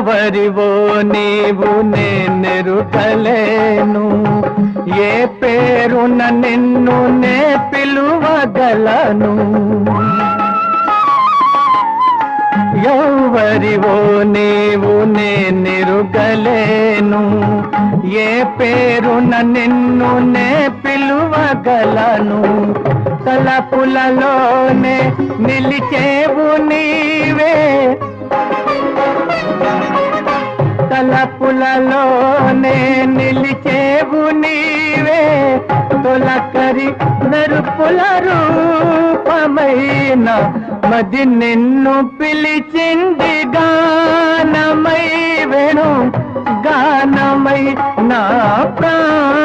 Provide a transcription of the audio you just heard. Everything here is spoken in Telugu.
ఎవరివో నీవు నేనెరుకలేను ఏ పేరున నిన్ను నే పిలువగలను. ఎవరివో నీవు నేనెరుగలేను ఏ పేరున నిన్ను నే పిలువగలను. తలపులలోనే నిలిచేవు నీ తలపులలోనే నిలిచేవు నీవే. తొలకరి నరుపుల రూపమైన మది నిన్ను పిలిచింది గానమై వేణు. గానమై నా ప్రాణ